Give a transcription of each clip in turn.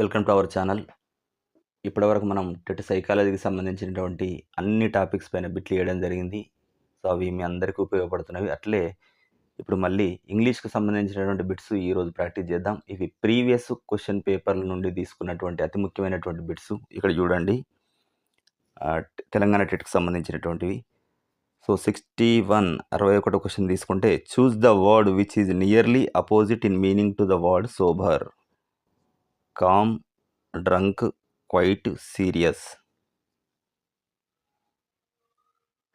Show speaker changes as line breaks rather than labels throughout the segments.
Welcome to our channel. ఇప్పటివరకు మనం TET సైకాలజీకి సంబంధించినటువంటి అన్ని టాపిక్స్ పైన బిట్లు వేయడం జరిగింది. సో అవి మీ అందరికీ ఉపయోగపడుతున్నవి. అట్లే ఇప్పుడు మళ్ళీ ఇంగ్లీష్కి సంబంధించినటువంటి బిట్స్ ఈరోజు ప్రాక్టీస్ చేద్దాం. ఇవి ప్రీవియస్ క్వశ్చన్ పేపర్ల నుండి తీసుకున్నటువంటి అతి ముఖ్యమైనటువంటి బిట్స్. ఇక్కడ చూడండి. తెలంగాణ టెట్కి సంబంధించినటువంటివి. సో సిక్స్టీ వన్ అరవై ఒకటో క్వశ్చన్ తీసుకుంటే choose the word which is nearly opposite in meaning to the word sober. Calm drunk quiet serious.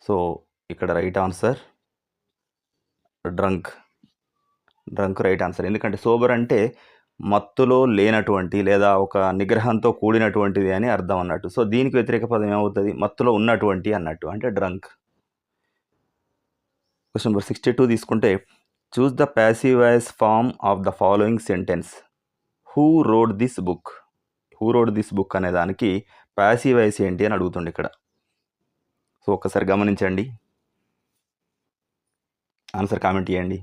So ఇక్కడ right answer drunk. Drunk right answer. ఎందుకంటే సోబర్ అంటే మత్తులో లేనటువంటి లేదా ఒక నిగ్రహంతో కూడినటువంటిది అని అర్థం అన్నట్టు. సో దీనికి వ్యతిరేక పదం ఏమవుతుంది? మత్తులో ఉన్నటువంటి అన్నట్టు అంటే drunk. Question number sixty two తీసుకుంటే choose the passive voice form of the following sentence who wrote this book who wrote this book అనే దానికి ప్యాసివ్ వాయిస్ ఏంటి అని అడుగుతుండే ఇక్కడ. సో ఒక్కసారి గమనించండి. ఆన్సర్ కామెంట్ చేయండి.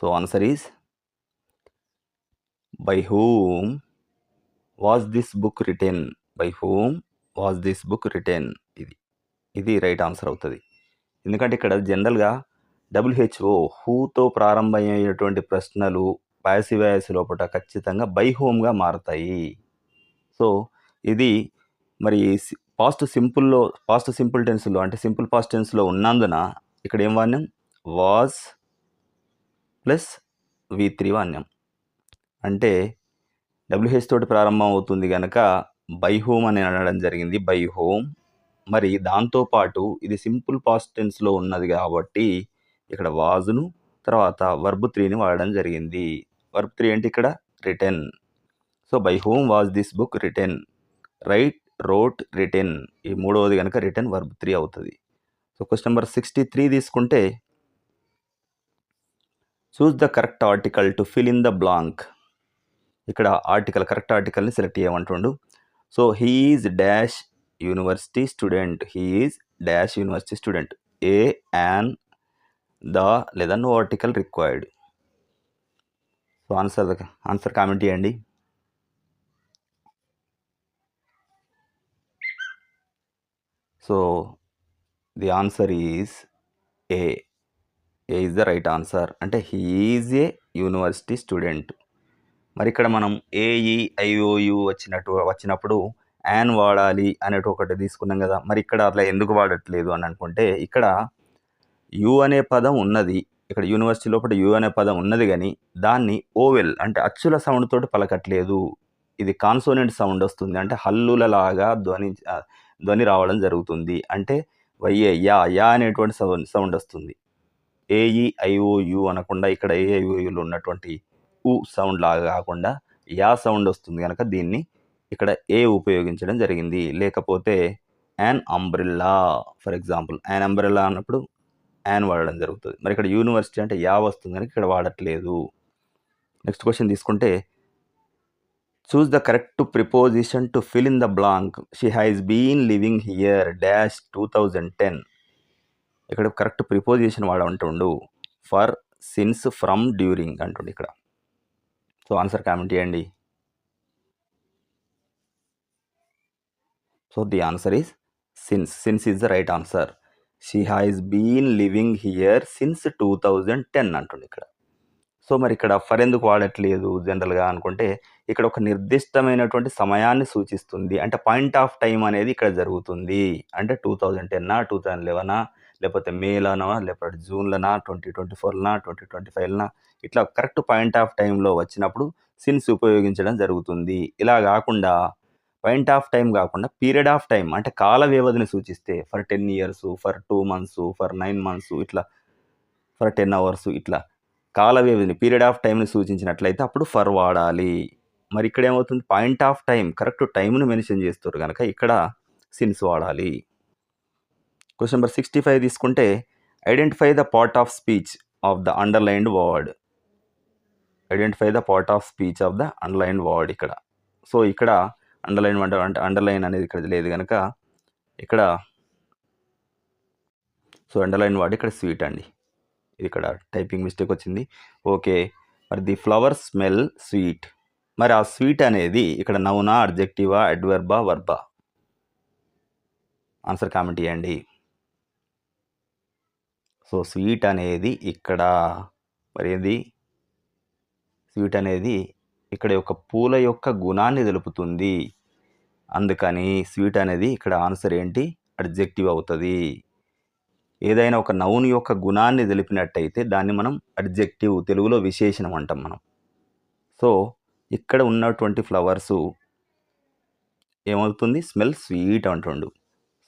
So answer is by whom was this book written? By whom was this book written? ఇది ఇది రైట్ ఆన్సర్ అవుతుంది. ఎందుకంటే ఇక్కడ జనరల్గా డబ్ల్యూహెచ్ఓ హూతో ప్రారంభమయ్యేటువంటి ప్రశ్నలు పాసివాయస్ లోపల ఖచ్చితంగా బై హోమ్గా మారతాయి. సో ఇది మరి పాస్ట్ సింపుల్లో పాస్ట్ సింపుల్ టెన్స్లో అంటే సింపుల్ పాస్ట్ టెన్స్లో ఉన్నందున ఇక్కడ ఏం వాణ్యం? వాజ్ ప్లస్ వి త్రీ వాణ్యం. అంటే డబ్ల్యూహెచ్ తోటి ప్రారంభం అవుతుంది కనుక బై హోమ్ అని అనడం జరిగింది. బై హోమ్ మరి దాంతోపాటు ఇది సింపుల్ పాస్ట్ టెన్స్లో ఉన్నది కాబట్టి ఇక్కడ వాజును తర్వాత వర్బ్ త్రీని వాడడం జరిగింది. వర్బ్ త్రీ అంటే ఇక్కడ written so by whom was this book written write wrote written ఈ మూడవది కనుక రిటర్న్ వర్బ్ త్రీ అవుతుంది. So question number sixty three తీసుకుంటే choose the correct article to fill in the blank. ఇక్కడ ఆర్టికల్ కరెక్ట్ ఆర్టికల్ని select చేయమంటుండు. So he is dash university student. He is dash university student. A an the లేదా no article required. So answer answer comment చేయండి. So the answer is a. A is the right answer. అంటే he is a university student. మరి ఇక్కడ మనం AE IOU వచ్చినట్టు వచ్చినప్పుడు an వాడాలి అనేటి ఒకటి తీసుకున్నాం కదా మరి ఇక్కడ అట్లా ఎందుకు వాడట్లేదు అని అనుకుంటే ఇక్కడ యు అనే పదం ఉన్నది ఇక్కడ యూనివర్సిటీ లోపల యు అనే పదం ఉన్నది కానీ దాన్ని ఓవెల్ అంటే అచ్చుల సౌండ్ తోటి పలకట్లేదు. ఇది కాన్సోనెంట్ సౌండ్ వస్తుంది అంటే హల్లులలాగా ధ్వని ధ్వని రావడం జరుగుతుంది. అంటే వైఏ యా యా అనేటువంటి సౌండ్ సౌండ్ వస్తుంది. A E I O U e, అనకుండా ఇక్కడ ఏఐఓయులో e, ఉన్నటువంటి ఉ సౌండ్ లాగా కాకుండా యా సౌండ్ వస్తుంది కనుక దీన్ని ఇక్కడ ఏ ఉపయోగించడం జరిగింది? లేకపోతే an umbrella for example an umbrella అన్నప్పుడు యాన్ వాడడం జరుగుతుంది. మరి ఇక్కడ యూనివర్సిటీ అంటే యా వస్తుంది కనుక ఇక్కడ వాడట్లేదు. నెక్స్ట్ క్వశ్చన్ తీసుకుంటే choose the correct preposition to fill in the blank she has been living here dash two thousand ten ఇక్కడ కరెక్ట్ ప్రిపోజిషన్ వాడమంటుండు ఫర్ సిన్స్ ఫ్రమ్ డ్యూరింగ్ అంటుండు ఇక్కడ. సో ఆన్సర్ కామెంట్ చేయండి. So the answer is since since is the right answer she has been living here since two thousand ten అంటుండు ఇక్కడ. So మరి ఇక్కడ for ఎందుకు వాడట్లేదు జనరల్గా అనుకుంటే ఇక్కడ ఒక నిర్దిష్టమైనటువంటి సమయాన్ని సూచిస్తుంది. అంటే పాయింట్ ఆఫ్ టైం అనేది ఇక్కడ జరుగుతుంది. అంటే టూ థౌజండ్ టెన్నా టూ థౌజండ్ లెవెనా లేకపోతే మేలోనా లేకపోతే జూన్లోనా ట్వంటీ ట్వంటీ ఫోర్నా ట్వంటీ ట్వంటీ ఫైవ్నా ఇట్లా కరెక్ట్ పాయింట్ ఆఫ్ టైంలో వచ్చినప్పుడు సిన్స్ ఉపయోగించడం జరుగుతుంది. ఇలా కాకుండా పాయింట్ ఆఫ్ టైం కాకుండా పీరియడ్ ఆఫ్ టైం అంటే కాల వ్యవధిని సూచిస్తే for ten years for two months for nine months ఇట్లా ఫర్ టెన్ అవర్స్ ఇట్లా కాల వ్యవధిని పీరియడ్ ఆఫ్ టైంని సూచించినట్లయితే అప్పుడు ఫర్ వాడాలి. మరి ఇక్కడ ఏమవుతుంది? పాయింట్ ఆఫ్ టైం కరెక్ట్ టైంను మెన్షన్ చేస్తారు కనుక ఇక్కడ సిన్స్ వాడాలి. క్వశ్చన్ నెంబర్ సిక్స్టీ ఫైవ్ తీసుకుంటే identify the part of speech of the underlined word identify the part of speech of the underlined word ఇక్కడ. సో ఇక్కడ అండర్లైన్ అంటే అండర్లైన్ అనేది ఇక్కడ లేదు కనుక ఇక్కడ సో అండర్లైన్ వాడి ఇక్కడ స్వీట్ అండి. ఇది ఇక్కడ టైపింగ్ మిస్టేక్ వచ్చింది. ఓకే మరి ది ఫ్లవర్ స్మెల్ స్వీట్ మరి ఆ స్వీట్ అనేది ఇక్కడ నౌనా అడ్జెక్టివా అడ్వర్బా వర్బా ఆన్సర్ కామెంట్ చేయండి సో స్వీట్ అనేది ఇక్కడ మరి ఏది? స్వీట్ అనేది ఇక్కడ యొక్క పూల యొక్క గుణాన్ని తెలుపుతుంది. అందుకని స్వీట్ అనేది ఇక్కడ ఆన్సర్ ఏంటి? అడ్జెక్టివ్ అవుతుంది. ఏదైనా ఒక నౌన్ యొక్క గుణాన్ని తెలిపినట్టయితే దాన్ని మనం అడ్జెక్టివ్ తెలుగులో విశేషణం అంటాం మనం. సో ఇక్కడ ఉన్నటువంటి ఫ్లవర్సు ఏమవుతుంది? స్మెల్ స్వీట్ అంటుండు.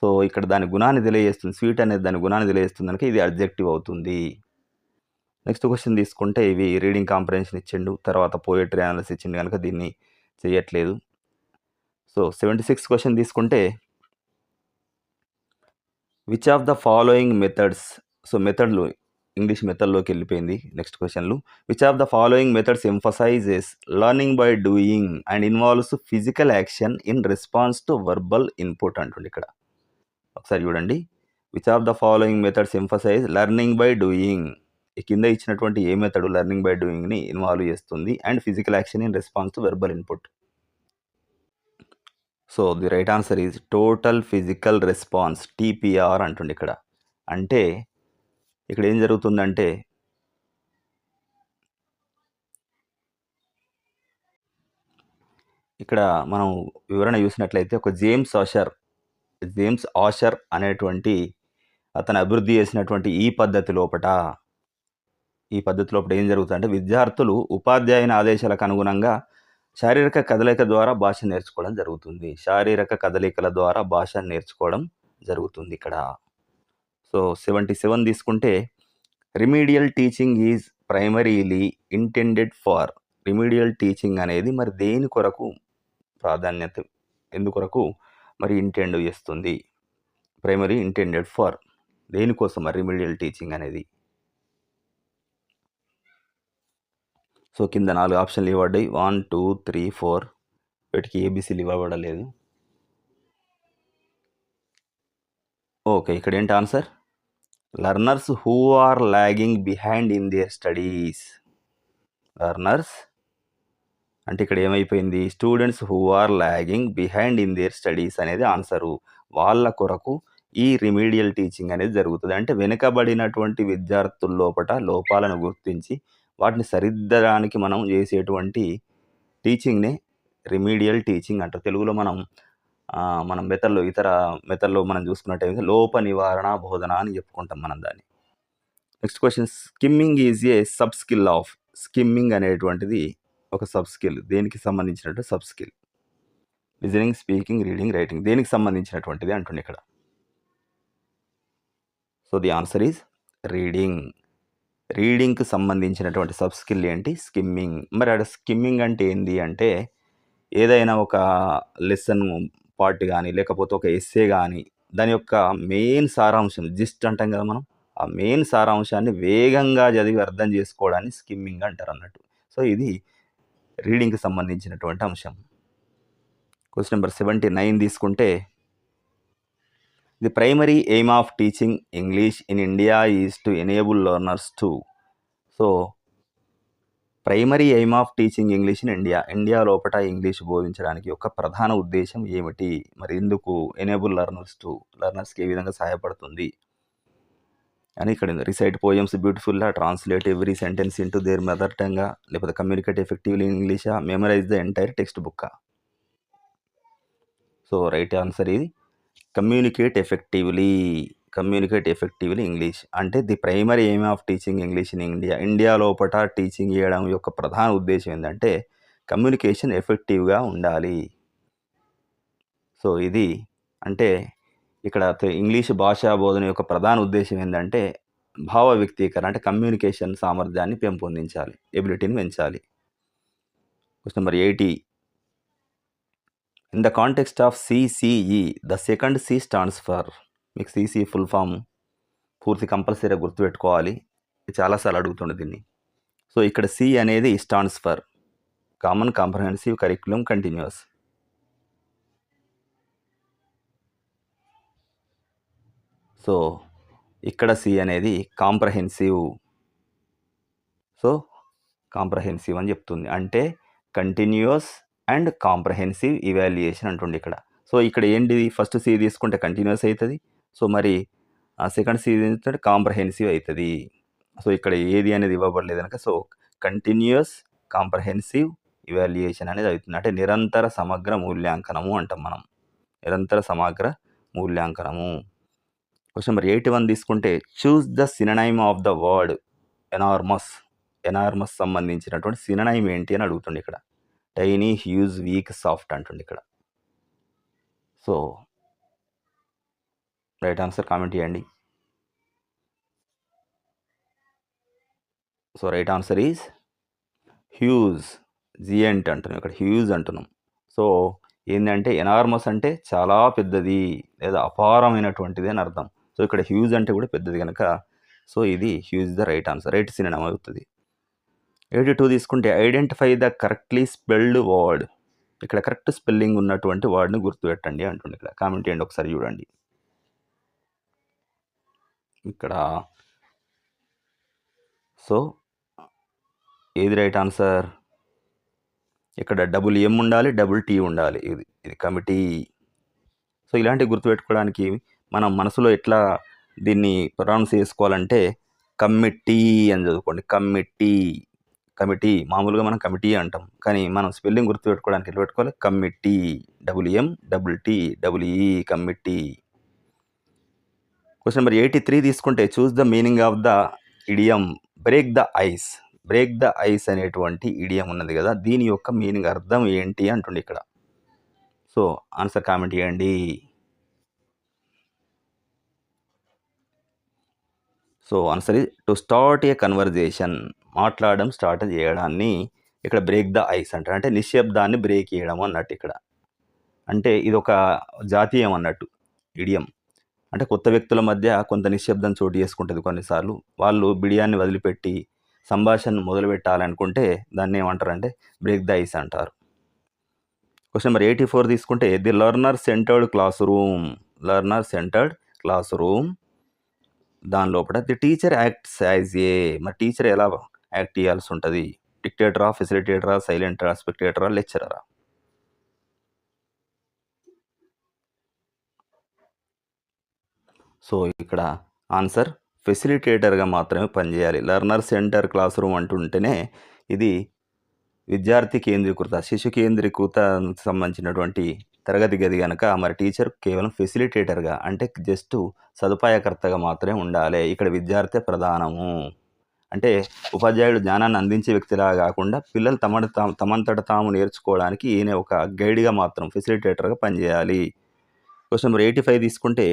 సో ఇక్కడ దాని గుణాన్ని తెలియజేస్తుంది. స్వీట్ అనేది దాని గుణాన్ని తెలియజేస్తుంది కనుక ఇది అడ్జెక్టివ్ అవుతుంది. నెక్స్ట్ క్వశ్చన్ తీసుకుంటే ఇవి రీడింగ్ కాంప్రహెన్షన్ ఇచ్చిండు తర్వాత పోయట్రీ అనాలిసిస్ ఇచ్చిండు కనుక దీన్ని చేయట్లేదు. సో సెవెంటీ సిక్స్ క్వశ్చన్ తీసుకుంటే which of the following methods so మెథడ్లు English మెథడ్లోకి వెళ్ళిపోయింది నెక్స్ట్ క్వశ్చన్లు which of the following methods emphasises learning by doing and involves physical action in response to verbal input అంటుండే ఇక్కడ. ఒకసారి చూడండి. Which of the following methods emphasise learning by doing కింద ఇచ్చినటువంటి ఏ మెథడ్ లెర్నింగ్ బై డూయింగ్ని involve చేస్తుంది and physical action in response to verbal input so the right answer is total physical response TPR అంటుండే ఇక్కడ. అంటే ఇక్కడ ఏం జరుగుతుందంటే ఇక్కడ మనం వివరణ చూసినట్లయితే ఒక జేమ్స్ ఆషర్ జేమ్స్ ఆషర్ అనేటువంటి అతను అభివృద్ధి చేసినటువంటి ఈ పద్ధతి లోపట ఈ పద్ధతిలో ఇప్పుడు ఏం జరుగుతుందంటే విద్యార్థులు ఉపాధ్యాయుని ఆదేశాలకు అనుగుణంగా శారీరక కదలిక ద్వారా భాష నేర్చుకోవడం జరుగుతుంది. శారీరక కదలికల ద్వారా భాష నేర్చుకోవడం జరుగుతుంది ఇక్కడ. సో సెవెంటీ సెవెన్ తీసుకుంటే remedial teaching is primarily intended for. Remedial teaching అనేది మరి దేని కొరకు ప్రాధాన్యత ఎందుకొరకు మరి ఇంటెండ్ చేస్తుంది? ప్రైమరీ ఇంటెండెడ్ ఫార్ దేనికోసం మరి రిమీడియల్ టీచింగ్ అనేది? సో కింద నాలుగు ఆప్షన్లు ఇవ్వబడ్డాయి. One two three four. వీటికి ఏబీసీలు ఇవ్వబడలేదు. ఓకే ఇక్కడ ఏంటి answer? Learners who are lagging behind in their studies. Learners? అంటే ఇక్కడ ఏమైపోయింది? Students who are lagging behind in their studies అనేది ఆన్సరు. వాళ్ళ కొరకు ఈ రిమీడియల్ టీచింగ్ అనేది జరుగుతుంది. అంటే వెనుకబడినటువంటి విద్యార్థుల లోపల లోపాలను గుర్తించి వాటిని సరిద్దడానికి మనం చేసేటువంటి టీచింగ్నే రిమీడియల్ టీచింగ్ అంటారు. తెలుగులో మనం మనం మన మెథడ్లో ఇతర మెథడ్లో మనం చూసుకున్నట్టయితే లోప నివారణ బోధన అని చెప్పుకుంటాం మనం దాన్ని. Next question skimming is a sub skill of skimming అనేటువంటిది ఒక సబ్ స్కిల్ దేనికి సంబంధించినట్టు sub skill listening speaking reading writing దేనికి సంబంధించినటువంటిది అంటుండే ఇక్కడ. So the answer is reading. రీడింగ్కి సంబంధించినటువంటి సబ్ స్కిల్ ఏంటి? స్కిమ్మింగ్. మరి అక్కడ స్కిమ్మింగ్ అంటే ఏంది అంటే ఏదైనా ఒక లెసన్ పార్ట్ కానీ లేకపోతే ఒక ఎస్సే కానీ దాని యొక్క మెయిన్ సారాంశం జిస్ట్ అంటాం కదా మనం ఆ మెయిన్ సారాంశాన్ని వేగంగా చదివి అర్థం చేసుకోవడాన్ని స్కిమ్మింగ్ అంటారు అన్నట్టు. సో ఇది రీడింగ్కి సంబంధించినటువంటి అంశం. క్వశ్చన్ నెంబర్ సెవెంటీ నైన్ తీసుకుంటే the primary aim of teaching English in India is to enable learners to so primary aim of teaching English in India India లోపల ఇంగ్లీష్ బోధించడానికి యొక్క ప్రధాన ఉద్దేశం ఏమిటి? మరి ఎందుకు ఎనేబుల్ లర్నర్స్ టు లర్నర్స్కి ఏ విధంగా సహాయపడుతుంది? అని ఇక్కడ రిసైట్ పోయమ్స్ బ్యూటిఫుల్గా translate every sentence into their mother టంగా లేకపోతే communicate effectively in ఇంగ్లీషా memorise the entire textbook so right answer ఇది communicate effectively communicate effectively English అంటే the primary aim of teaching English in India India లోపల teaching చేయడం యొక్క ప్రధాన ఉద్దేశం ఏంటంటే communication ఎఫెక్టివ్గా ఉండాలి. సో ఇది అంటే ఇక్కడ ఇంగ్లీష్ భాషా బోధన యొక్క ప్రధాన ఉద్దేశం ఏంటంటే భావ వ్యక్తీకరణ అంటే కమ్యూనికేషన్ సామర్థ్యాన్ని పెంపొందించాలి ఎబిలిటీని పెంచాలి. Question number eighty in the context of CCE the second C stands for మీకు సిసిఈ ఫుల్ ఫామ్ పూర్తి కంపల్సరీగా గుర్తుపెట్టుకోవాలి. చాలాసార్లు అడుగుతుండే దీన్ని. సో ఇక్కడ సి అనేది stands for common comprehensive curriculum continuous so ఇక్కడ సి అనేది కాంప్రహెన్సివ్ సో కాంప్రహెన్సివ్ అని చెప్తుంది. అంటే కంటిన్యూస్ అండ్ కాంప్రహెన్సివ్ ఇవాల్యుయేషన్ అంటుండే ఇక్కడ. సో ఇక్కడ ఏంటిది? ఫస్ట్ సి తీసుకుంటే కంటిన్యూస్ అవుతుంది సో మరి సెకండ్ సి తీసుకుంటే కాంప్రహెన్సివ్ అవుతుంది సో ఇక్కడ ఏది అనేది ఇవ్వబడలేదు కనుక సో కంటిన్యూస్ కాంప్రహెన్సివ్ ఇవాల్యుయేషన్ అనేది అవుతుంది. అంటే నిరంతర సమగ్ర మూల్యాంకనము అంటాం మనం. నిరంతర సమగ్ర మూల్యాంకనము. క్వశ్చన్ నెంబర్ ఎయిటీ వన్ తీసుకుంటే choose the synonym of the word enormous enormous సంబంధించినటువంటి సిననైమ్ ఏంటి అని అడుగుతుంది ఇక్కడ. టైనీ హ్యూజ్ వీక్ సాఫ్ట్ అంటుంది ఇక్కడ. సో రైట్ ఆన్సర్ కామెంట్ చేయండి. So right answer is huge giant అంటున్నాం ఇక్కడ హ్యూజ్ అంటున్నాం. సో ఏంటంటే ఎనార్మస్ అంటే చాలా పెద్దది లేదా అపారమైనటువంటిది అని అర్థం. సో ఇక్కడ హ్యూజ్ అంటే కూడా పెద్దది కనుక సో ఇది huge the right answer right synonym అవుతుంది. ఎయిటీ టూ తీసుకుంటే identify the correctly spelled word ఇక్కడ కరెక్ట్ స్పెల్లింగ్ ఉన్నటువంటి వర్డ్ని గుర్తుపెట్టండి అంటుంది ఇక్కడ. కామెంట్ చేయండి ఒకసారి చూడండి. ఇక్కడ. సో ఏది రైట్ ఆన్సర్ ఇక్కడ డబుల్ ఎం ఉండాలి డబుల్ టీ ఉండాలి. ఇది ఇది కమిటీ సో ఇలాంటివి గుర్తుపెట్టుకోవడానికి మనం మనసులో ఎట్లా దీన్ని ప్రొనౌన్స్ చేసుకోవాలంటే కమిటీ అని చదువుకోండి. కమిటీ కమిటీ మామూలుగా మనం కమిటీ అంటాం. కానీ మనం స్పెల్లింగ్ గుర్తుపెట్టుకోవడానికి ఎట్లా పెట్టుకోవాలి? Committee. Double M double T double E committee. Question number eighty three తీసుకుంటే choose the meaning of the idiom break the ice break the ice అనేటువంటి ఇడియం ఉన్నది కదా దీని యొక్క మీనింగ్ అర్థం ఏంటి అంటుండే ఇక్కడ. సో ఆన్సర్ కామెంట్ చేయండి. So answer to start a conversation మాట్లాడడం స్టార్ట్ చేయడాన్ని ఇక్కడ బ్రేక్ ద ఐస్ అంటారు. అంటే నిశ్శబ్దాన్ని బ్రేక్ చేయడం అన్నట్టు ఇక్కడ. అంటే ఇది ఒక జాతీయం అన్నట్టు ఇడియం అంటే కొత్త వ్యక్తుల మధ్య కొంత నిశ్శబ్దం చోటు చేసుకుంటుంది కొన్నిసార్లు. వాళ్ళు బిడియాన్ని వదిలిపెట్టి సంభాషణ మొదలు పెట్టాలనుకుంటే దాన్ని ఏమంటారంటే బ్రేక్ ద ఐస్ అంటారు. క్వశ్చన్ నెంబర్ ఎయిటీ ఫోర్ తీసుకుంటే the learner centred classroom learner centred classroom దాని లోపల the teacher acts as a మరి టీచర్ ఎలా యాక్ట్ చేయాల్సి ఉంటుంది. డిక్టేటరా ఫెసిలిటేటరా సైలెంటరా స్పెక్టేటరా లెక్చరరా? సో ఇక్కడ ఆన్సర్ ఫెసిలిటేటర్గా మాత్రమే పనిచేయాలి. లర్నర్ సెంటర్ క్లాస్ రూమ్ అంటుంటేనే ఇది విద్యార్థి కేంద్రీకృత శిశు కేంద్రీకృత సంబంధించినటువంటి తరగతి గది కనుక మరి టీచర్ కేవలం ఫెసిలిటేటర్గా అంటే జస్ట్ సదుపాయకర్తగా మాత్రమే ఉండాలి. ఇక్కడ విద్యార్థి ప్రధానము. అంటే ఉపాధ్యాయుడు జ్ఞానాన్ని అందించే వ్యక్తిలా కాకుండా పిల్లలు తమ తమంతట తాము నేర్చుకోవడానికి ఈయన ఒక గైడ్గా మాత్రం ఫెసిలిటేటర్గా పనిచేయాలి. క్వశ్చన్ నెంబర్ ఎయిటీ ఫైవ్ తీసుకుంటే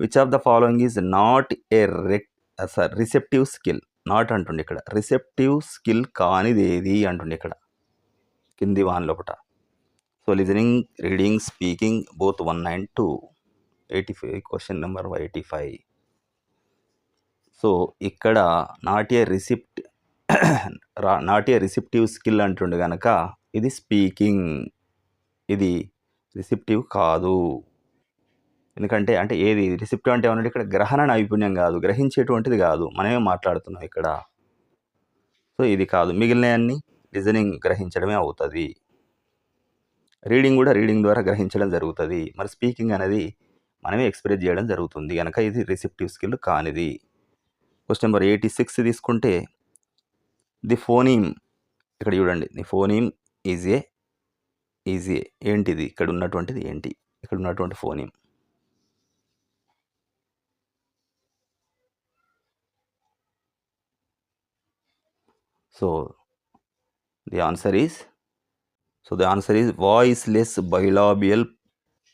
which of the following is not a రెక్ సార్ రిసెప్టివ్ స్కిల్ నాట్ అంటుండే ఇక్కడ. రిసెప్టివ్ స్కిల్ కానిది ఏది? అంటుండే ఇక్కడ. కింది వాన్ లోపట. So listening reading speaking both one and two eighty five question number eighty five. So ఇక్కడ not a receipt not a receptive skill అంటుండే కనుక ఇది స్పీకింగ్. ఇది రిసిప్టివ్ కాదు. ఎందుకంటే అంటే ఏది? రిసిప్టివ్ అంటే ఏమన్నా ఇక్కడ గ్రహణ నైపుణ్యం కాదు. గ్రహించేటువంటిది కాదు. మనమే మాట్లాడుతున్నాం ఇక్కడ. సో ఇది కాదు. మిగిలినవన్నీ లిజనింగ్ గ్రహించడమే అవుతుంది. రీడింగ్ కూడా రీడింగ్ ద్వారా గ్రహించడం జరుగుతుంది. మరి స్పీకింగ్ అనేది మనమే ఎక్స్ప్రెస్ చేయడం జరుగుతుంది కనుక ఇది రిసిప్టివ్ స్కిల్ కానిది. క్వశ్చన్ నెంబర్ ఎయిటీ సిక్స్ తీసుకుంటే ది ఫోనీమ్ ఇక్కడ చూడండి the phoneme is a is a ఏంటిది? ఇక్కడ ఉన్నటువంటిది ఏంటి? ఇక్కడ ఉన్నటువంటి phoneme. So the answer is so the answer is voiceless bilabial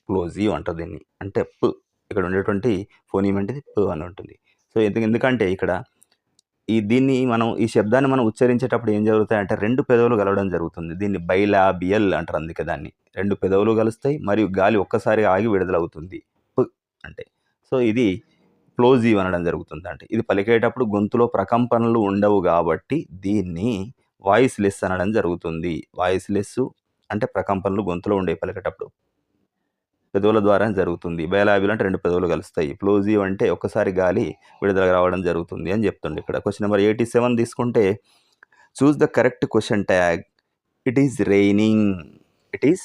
plosive అంటారు దీన్ని. అంటే ప్ ఇక్కడ ఉండేటువంటి ఫోనీమ్ అంటే ప్ అని ఉంటుంది. సో ఎందుకు ఎందుకంటే ఇక్కడ ఈ దీన్ని మనం ఈ శబ్దాన్ని మనం ఉచ్చరించేటప్పుడు ఏం జరుగుతాయి అంటే రెండు పెదవులు కలవడం జరుగుతుంది. దీన్ని బైలాబియల్ అంటారు అందుకే దాన్ని. రెండు పెదవులు కలుస్తాయి మరియు గాలి ఒక్కసారి ఆగి విడుదలవుతుంది. అంటే సో ఇది ప్లోజివ్ అనడం జరుగుతుంది అంటే ఇది పలికేటప్పుడు గొంతులో ప్రకంపనలు ఉండవు కాబట్టి దీన్ని వాయిస్ లెస్ అనడం జరుగుతుంది. వాయిస్ లెస్ అంటే ప్రకంపనలు గొంతులో ఉండే పలికేటప్పుడు. పెదవుల ద్వారా జరుగుతుంది. బయలాబిల్ అంటే రెండు పెదవులు కలుస్తాయి. ప్లోజివ్ అంటే ఒక్కసారి గాలి విడుదల రావడం జరుగుతుంది అని చెప్తుంది ఇక్కడ. క్వశ్చన్ నెంబర్ ఎయిటీ సెవెన్ తీసుకుంటే choose the correct question tag it is raining it is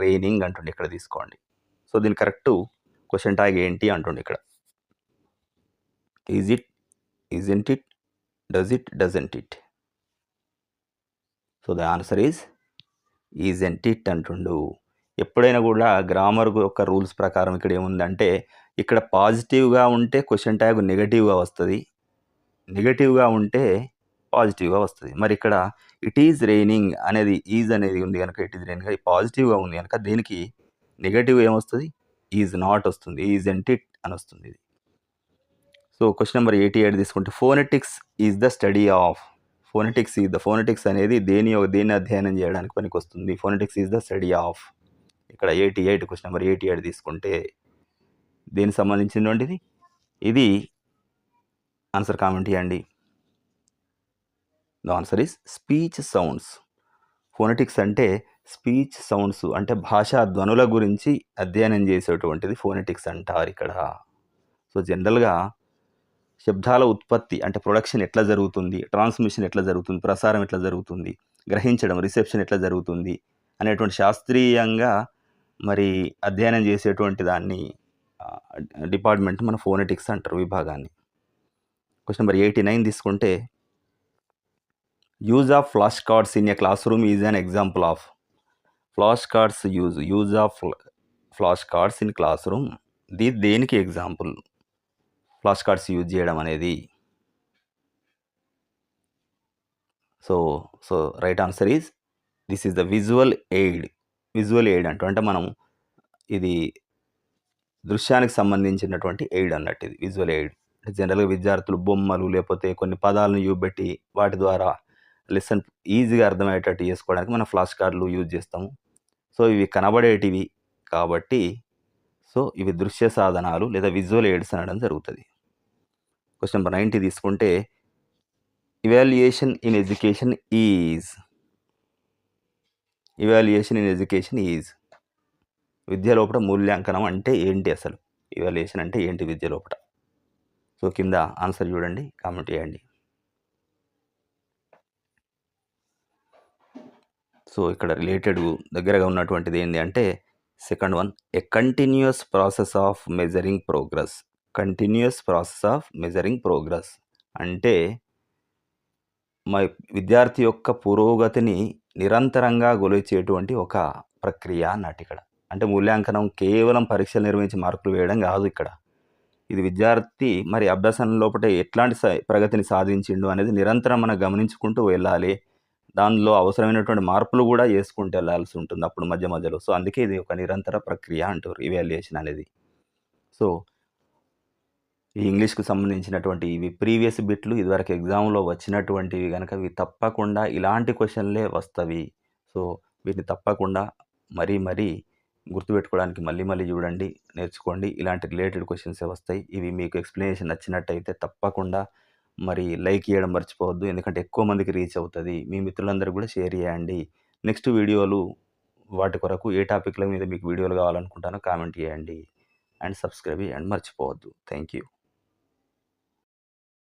raining అంటుండే ఇక్కడ తీసుకోండి. సో దీని కరెక్ట్ క్వశ్చన్ ట్యాగ్ ఏంటి అంటుండే ఇక్కడ. Is it isn't it does it doesn't it so the answer is isn't it అంటుండు. ఎప్పుడైనా కూడా గ్రామర్ యొక్క రూల్స్ ప్రకారం ఇక్కడ ఏముందంటే ఇక్కడ పాజిటివ్గా ఉంటే క్వశ్చన్ ట్యాగ్ నెగటివ్గా వస్తుంది. నెగటివ్గా ఉంటే పాజిటివ్గా వస్తుంది. మరి ఇక్కడ ఇట్ ఈజ్ రెయినింగ్ అనేది ఈజ్ అనేది ఉంది కనుక ఇట్ ఈజ్ రెయినింగ్ అది పాజిటివ్గా ఉంది కనుక దీనికి నెగటివ్ ఏమొస్తుంది ఈజ్ నాట్ వస్తుంది. ఈజ్ ఎంట్ ఇట్ అని వస్తుంది. ఇది so question number eighty eight తీసుకుంటే phonetics is the study of phonetics is the phonetics అనేది దేని దేన్ని అధ్యయనం చేయడానికి పనికి వస్తుంది phonetics is the study of ఇక్కడ eighty eight question number eighty eight తీసుకుంటే దీనికి సంబంధించినటువంటిది? ఇది ఆన్సర్ కామెంట్ చేయండి the answer is speech sounds phonetics అంటే స్పీచ్ సౌండ్స్ అంటే భాషా ధ్వనుల గురించి అధ్యయనం చేసేటువంటిది ఫోనెటిక్స్ అంటారు ఇక్కడ. సో జనరల్గా శబ్దాల ఉత్పత్తి అంటే ప్రొడక్షన్ ఎట్లా జరుగుతుంది ట్రాన్స్మిషన్ ఎట్లా జరుగుతుంది ప్రసారం ఎట్లా జరుగుతుంది గ్రహించడం రిసెప్షన్ ఎట్లా జరుగుతుంది అనేటువంటి శాస్త్రీయంగా మరి అధ్యయనం చేసేటువంటి దాన్ని డిపార్ట్మెంట్ మన ఫోనెటిక్స్ అంటారు విభాగాన్ని. క్వశ్చన్ నెంబర్ ఎయిటీ నైన్ తీసుకుంటే use of flash cards in a classroom is an example of flash cards use use of flash cards in classroom. The దేనికి ఎగ్జాంపుల్? ఫ్లాష్ కార్డ్స్ యూజ్ చేయడం అనేది. So so right answer is this is the visual aid. Visual aid అంటూ అంటే మనం ఇది దృశ్యానికి సంబంధించినటువంటి aid అన్నట్టు ఇది విజువల్ ఎయిడ్ జనరల్గా విద్యార్థులు బొమ్మలు లేకపోతే కొన్ని పదాలను చూపెట్టి వాటి ద్వారా లెసన్ ఈజీగా అర్థమయ్యేటట్టు చేసుకోవడానికి మనం ఫ్లాష్ కార్డులు యూజ్ చేస్తాము. సో ఇవి కనబడేటివి కాబట్టి సో ఇవి దృశ్య సాధనాలు లేదా విజువల్ ఎయిడ్స్ అనడం జరుగుతుంది. క్వశ్చన్ నెంబర్ నైంటీ తీసుకుంటే evaluation in education is evaluation in education is విద్య లోపల మూల్యాంకనం అంటే ఏంటి అసలు? ఇవాల్యుయేషన్ అంటే ఏంటి విద్య లోపల సో కింద ఆన్సర్ చూడండి కామెంట్ చేయండి. సో ఇక్కడ రిలేటెడ్ దగ్గరగా ఉన్నటువంటిది ఏంటి అంటే second one a continuous process of measuring progress continuous process of measuring progress అంటే మా విద్యార్థి యొక్క పురోగతిని నిరంతరంగా గొలిచేటువంటి ఒక ప్రక్రియ అన్నట్టు ఇక్కడ. అంటే మూల్యాంకనం కేవలం పరీక్షలు నిర్వహించి మార్కులు వేయడం కాదు ఇక్కడ. ఇది విద్యార్థి మరి అభ్యాసం లోపల ఎట్లాంటి ప్రగతిని సాధించిండు అనేది నిరంతరం మనం గమనించుకుంటూ వెళ్ళాలి. దానిలో అవసరమైనటువంటి మార్పులు కూడా చేసుకుంటూ వెళ్ళాల్సి ఉంటుంది అప్పుడు మధ్య మధ్యలో. సో అందుకే ఇది ఒక నిరంతర ప్రక్రియ అంటారు ఇవాల్యుయేషన్ అనేది. సో ఈ ఇంగ్లీష్కి సంబంధించినటువంటి ఇవి ప్రీవియస్ బిట్లు ఇదివరకు ఎగ్జామ్లో వచ్చినటువంటివి కనుక ఇవి తప్పకుండా ఇలాంటి క్వశ్చన్లే వస్తవి. సో వీటిని తప్పకుండా మరీ మరీ గుర్తుపెట్టుకోవడానికి మళ్ళీ మళ్ళీ చూడండి నేర్చుకోండి. ఇలాంటి రిలేటెడ్ క్వశ్చన్సే వస్తాయి. ఇవి మీకు ఎక్స్ప్లెనేషన్ నచ్చినట్టయితే తప్పకుండా మరి లైక్ చేయడం మర్చిపోవద్దు. ఎందుకంటే ఎక్కువ మందికి రీచ్ అవుతుంది. మీ మిత్రులందరూ కూడా షేర్ చేయండి. నెక్స్ట్ వీడియోలు వాటి కొరకు ఏ టాపిక్ల మీద మీకు వీడియోలు కావాలనుకుంటానో కామెంట్ చేయండి. అండ్ సబ్స్క్రైబ్ చేయండి మర్చిపోవద్దు. Thank you